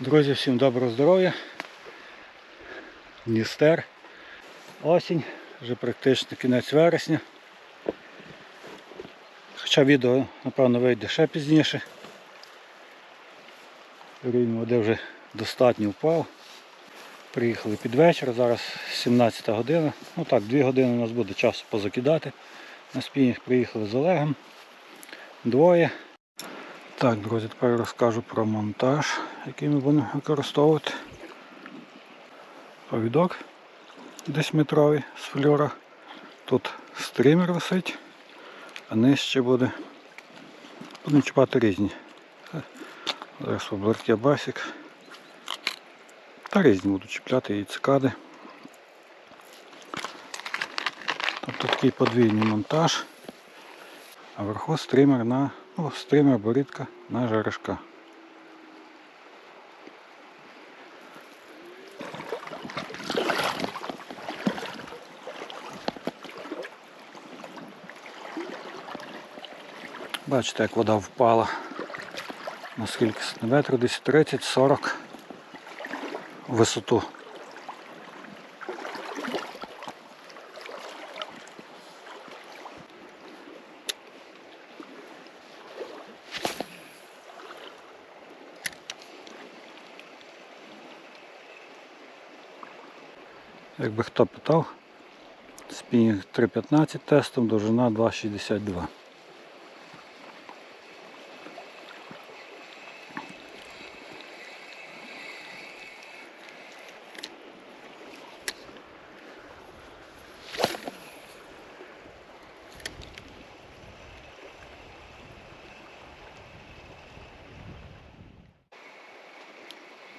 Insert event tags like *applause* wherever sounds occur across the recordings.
Друзі, всім доброго здоров'я. Дністер. Осінь, вже практично кінець вересня. Хоча відео, напевно, вийде ще пізніше. Рівень води вже достатньо впав. Приїхали під вечір, зараз 17 година. Ну так, 2 години у нас буде часу позакидати. На спінінг приїхали з Олегом. Двоє. Так, друзі, тепер розкажу про монтаж, який ми будемо використовувати. Повідок десь метровий з флюра. Тут стрімер висить, а нижче буде. Будемо чіпати різні. Зараз обларки басик. Та різні буду чіпляти і цикади. Тобто такий подвійний монтаж. А вверху стрімер на ну, стрімер борідка на жаришка. Бачите, як вода впала. На скільки сантиметрів? Десь 30-40 в висоту. Якби хто питав, спінінг 3.15 тестом, довжина 2.62.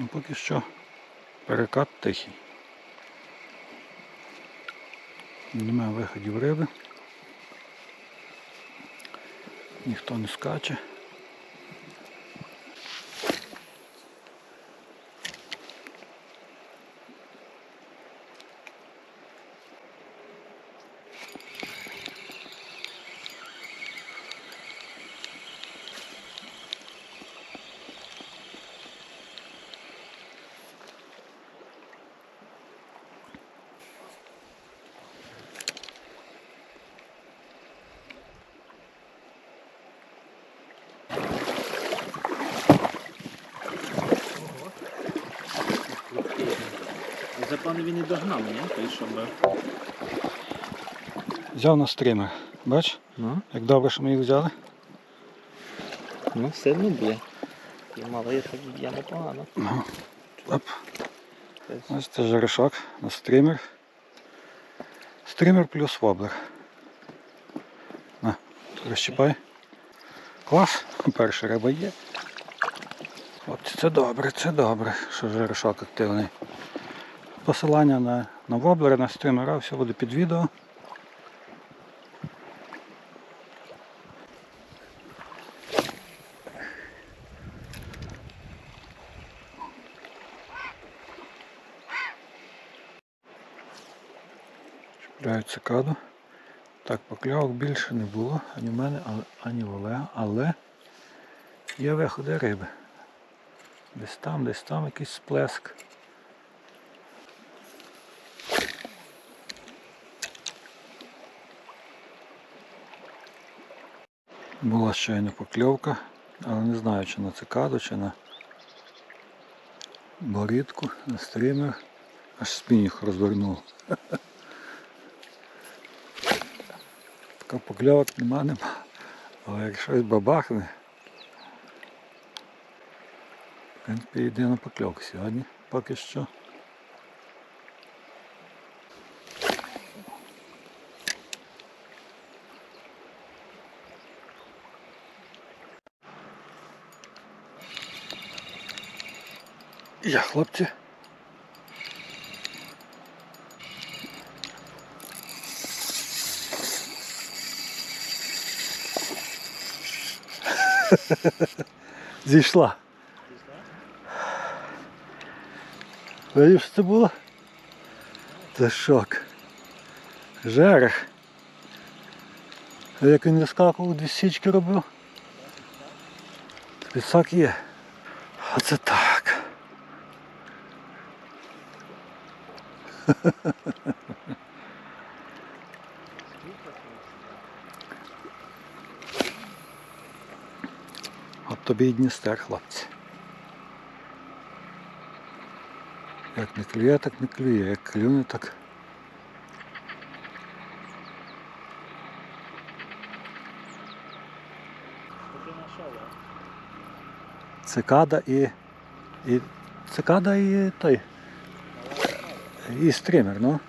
Ну, поки що перекат тихий. Немає виходів риби. Ніхто не скаче. Запевне він і догнав, ні? Той, що. Взяв на стрімер. Бач, Ну, як добре, що ми їх взяли. ну сильно б'є. І малий так б'є непогано. Ну, Оп. Ось це жаришок на стрімер. Стрімер плюс воблер. На, розчіпай. Клас, перша риба є. От це добре, це добре, що жаришок активний. Посилання на, на воблера, на стрімера, все буде під відео. Чіпляю цикаду. Так, покльовок більше не було, ані в мене, ані в Олега, але є виходи риби. Десь там, десь там якийсь сплеск. Була щойно покльовка, але не знаю, чи на цикаду, чи на борідку, на стрімер. Аж спініх розвернув. *laughs* Така покльовок нема, нема. Але як щось бабахне, в принципі, йде на покльовку сьогодні поки що. Я, хлопці. *laughs* Зійшла. Видиш, що це було? Це шок. Жерех. Як він вискакував, дві січки робив. Підсак є. Оце так. От тобі і Дністер, хлопці. Як не клює, так не клює. Як клюне, так. Цикада і. і цикада і той. І стример, ну.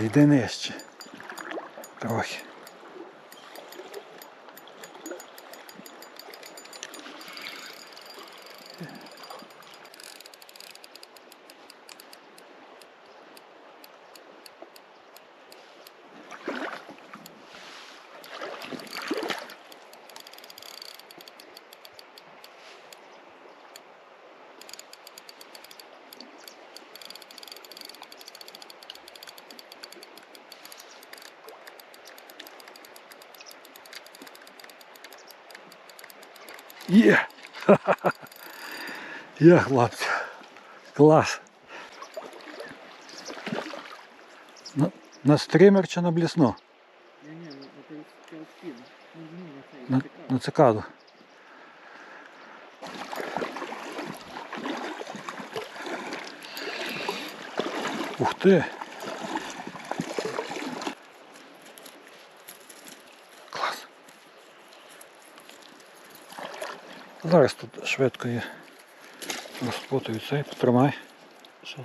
Зійди нижче. Трохи. Є! Є, хлопці. Клас. На, на стример чи на блісну? Ні, ні, на на цикаду. Ух ти! Клас. Зараз тут швидко є. Розплутаю цей, потримай. Що?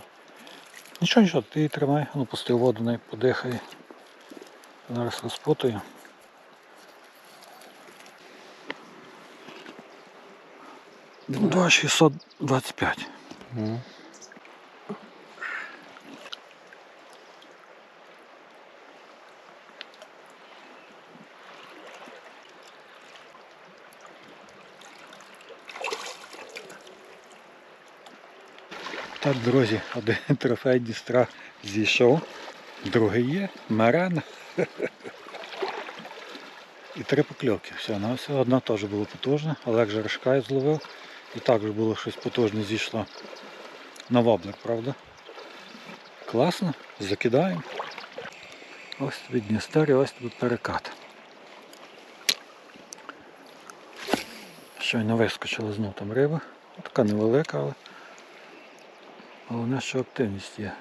Нічого, нічого, ти її тримай, ну пусти воду, не подихай. Зараз розпутаю. Два 625. Угу. Так, друзі, один *laughs* трофей Дністра зійшов, другий є, мерена. І три покльовки. Все, на все одна теж була потужна, Олег Жаришкай зловив. І також було щось потужне зійшло на воблер, правда? Класно, закидаємо. Ось тобі Дністер і ось тобі перекат. Щойно вискочила знов там риба. Така невелика, але головне, що активність є.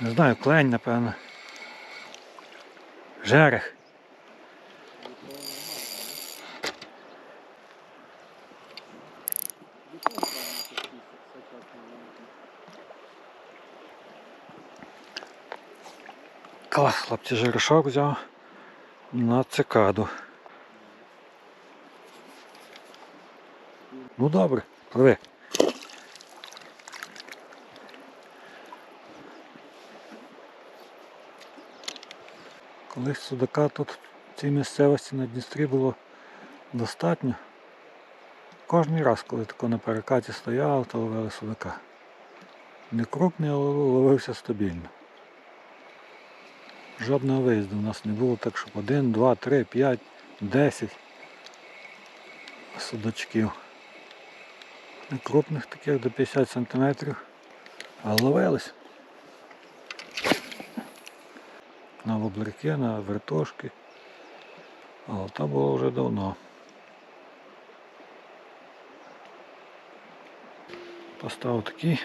Не знаю, клень, напевно. Жерех. Хлопці, жерешок взяв на цикаду. Ну добре, пливи. Колись судака тут в цій місцевості на Дністрі було достатньо. Кожний раз, коли тако на перекаті стояв, то ловили судака. Не крупний, але ловився стабільно. Жодного виїзду у нас не було, так щоб один, два, три, п'ять, десять судачків. Крупних таких до 50 сантиметрів, але ловились. На воблерки, на вертошки. Але то було вже давно. Поставив такий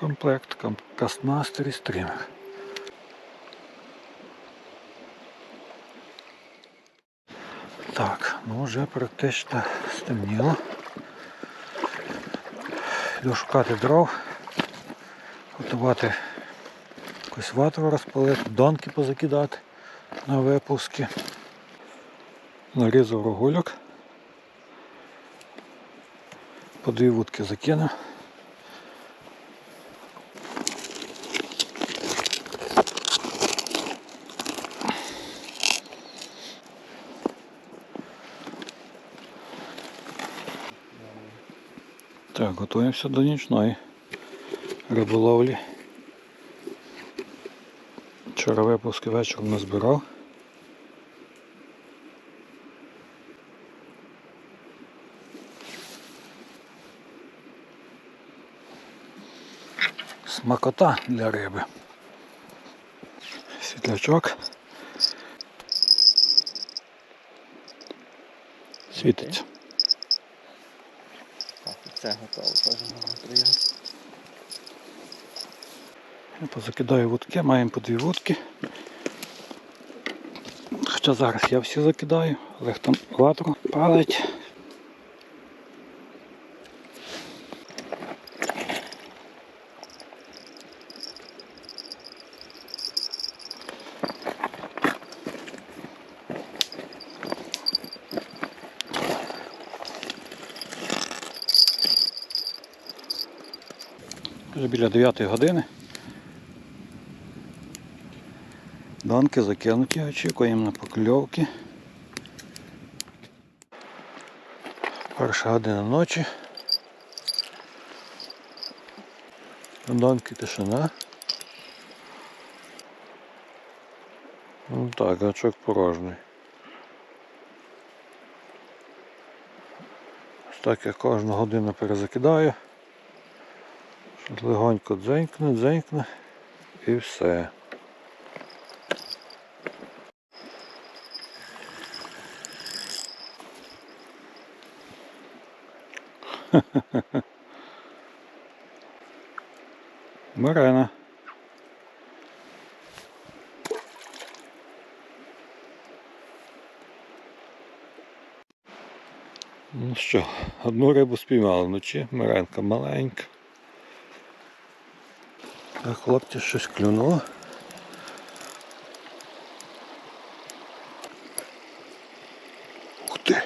Комплект Кастмастер і стрімер. Так, ну вже практично стемніло. Йду шукати дров, готувати якусь ватру розпалити, донки позакидати на випуски. Нарізав рогульок. По дві вудки закинув. Так, готуємося до нічної риболовлі. Вчора випуски вечором назбирав. Смакота для риби. Світлячок. Світиться. Це готово, теж можна приїхати. Позакидаю вудки, маємо по дві вудки. Хоча зараз я всі закидаю, але там ватру палить. Біля 9 години. Данки закинуті, очікуємо на покльовки. Перша година ночі. Данки тишина. Ну так, гачок порожній. Ось Так я кожну годину перезакидаю. Легонько дзенькне, дзенькне і все. *laughs* Марена. Ну що, одну рибу спіймали вночі, меренка маленька. А хлопці щось клюнуло. Ух ти!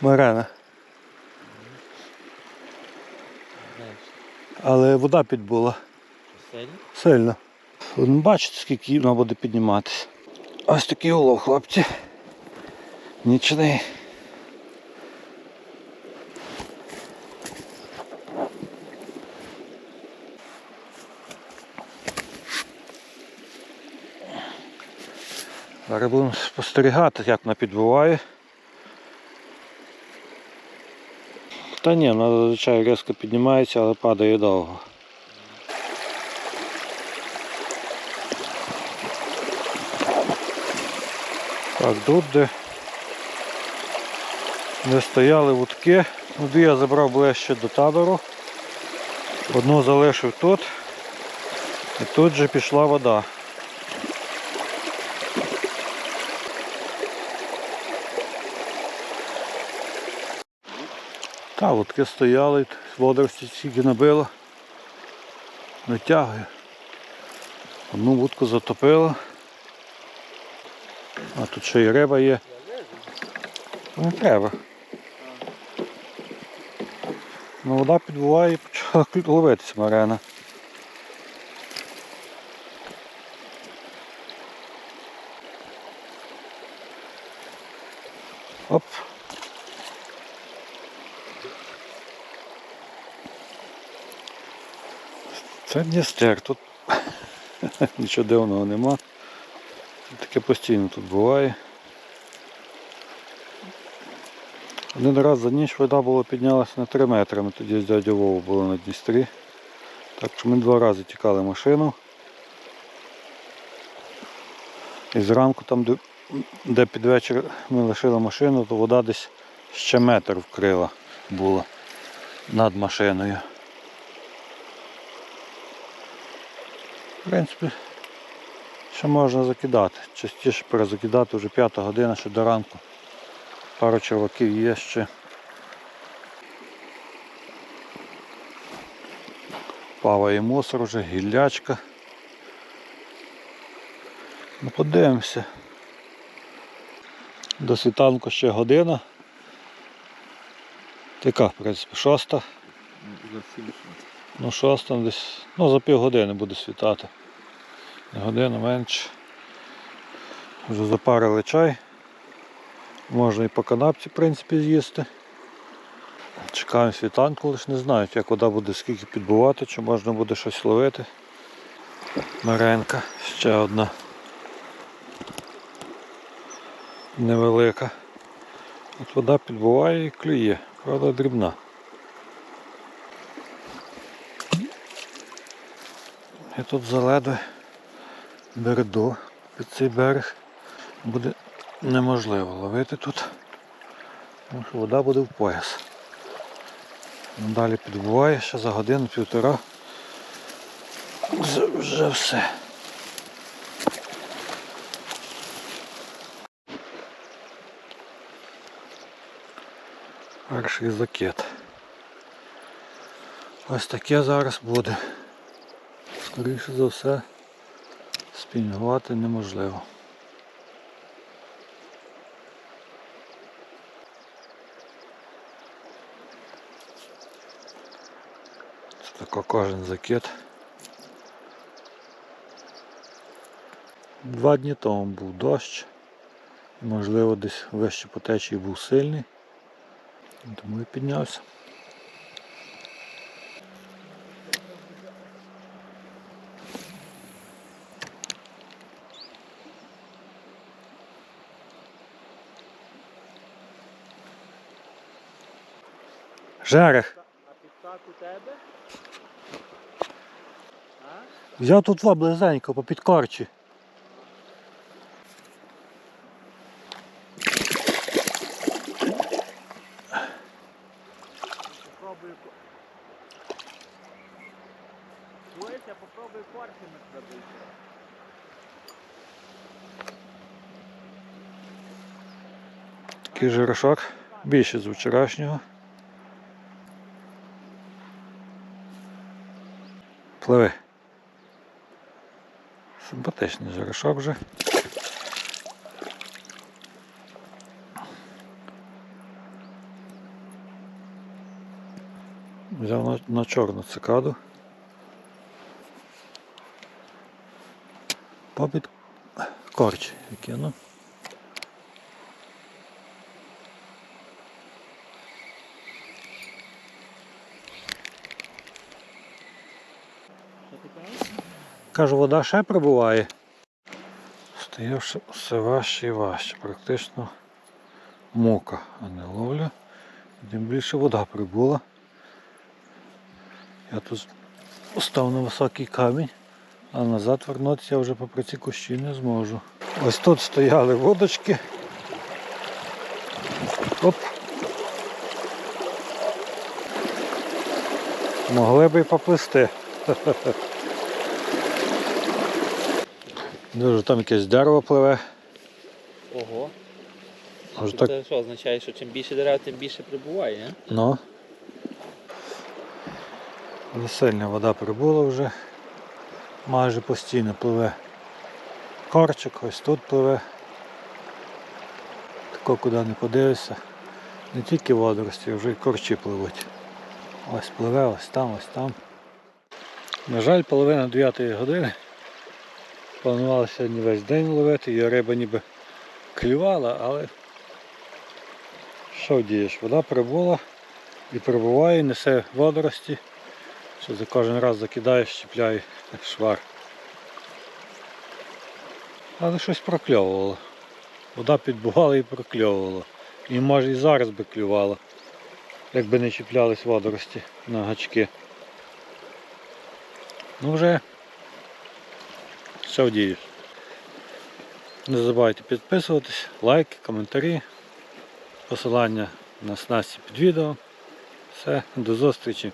Марена. Знаєш, Але вода підбула сильно? сильно. Бачите, скільки вона буде підніматися. Ось такий улов, хлопці. Нічний. Зараз будемо спостерігати, як вона підбиває. Та ні, вона зазвичай різко піднімається, але падає довго. Так, тут де, де стояли вудки. Дві я забрав ближче до табору. Одну залишив тут. І тут же пішла вода. Та, вудки стояли, водорості стільки набило. Витягує. Одну вудку затопило. А тут ще й риба є. Не треба. Ну, вода підбуває і почала ловитися марена. Оп. Це Дністер, тут *laughs* нічого дивного нема. Таке постійно тут буває. Один раз за ніч вода була піднялася на 3 метри. Ми тоді з дядю Вову були на Дністрі. Так що ми два рази тікали машину. І зранку там, де, де під вечір ми лишили машину, то вода десь ще метр вкрила була над машиною. В принципі, ще можна закидати. Частіше перезакидати вже п'ята година, ще до ранку. Пару черваків є ще. Плаває мусор вже, гіллячка. Ну подивимося. До світанку ще година. Така, в принципі, шоста. Ну, шоста десь, ну за півгодини буде світати. Годину менше. Вже запарили чай. Можна і по канапці, в принципі, з'їсти. Чекаємо світанку, лише не знаю, як вода буде скільки підбувати, чи можна буде щось ловити. Меренка, ще одна. Невелика. От вода підбуває і клює, правда дрібна. І тут заледве береду під цей берег. Буде неможливо ловити тут, тому що вода буде в пояс. Далі підбуває ще за годину-півтора. Вже- все. Перший закид. Ось таке зараз буде. Скоріше за все, спінгувати неможливо. Це тако кожен закид. Два дні тому був дощ. Можливо, десь вище по течії був сильний. Тому і піднявся. Жерех, взяв тут два близенько по підкорчі. Попробую. Я попробую корчами пробити. Такий жерешок, більше з вчорашнього. Пливи. Симпатичний жерешок вже. Взяв на, на чорну цикаду. Попід корч кинув. Що Кажу, вода ще прибуває. Стає все- важче і важче. Практично мука, а не ловля. Тим більше вода прибула. Я тут став на високий камінь, а назад вернутися я вже попри ці кущі не зможу. Ось тут стояли водочки. Оп. Могли би й поплисти. *laughs* Дуже там якесь дерево пливе. Ого. Може Це що означає, що чим більше дерев, тим більше прибуває, а? ну. Але Сильна вода прибула вже. Майже постійно пливе корчик, ось тут пливе. Тако куди не подивишся. Не тільки водорості, вже й корчі пливуть. Ось пливе, ось там, ось там. На жаль, половина 9 години. Планували сьогодні весь день ловити, і риба ніби клювала, але що вдієш? Вода прибула і прибуває, несе водорості, що за кожен раз закидаєш, щіпляє швар. Але щось прокльовувало. Вода підбувала і прокльовувала. І може і зараз би клювала, якби не чіплялись водорості на гачки. Ну вже вдієш? Не забувайте підписуватись, лайки, коментарі, посилання на снасті під відео. Все, до зустрічі.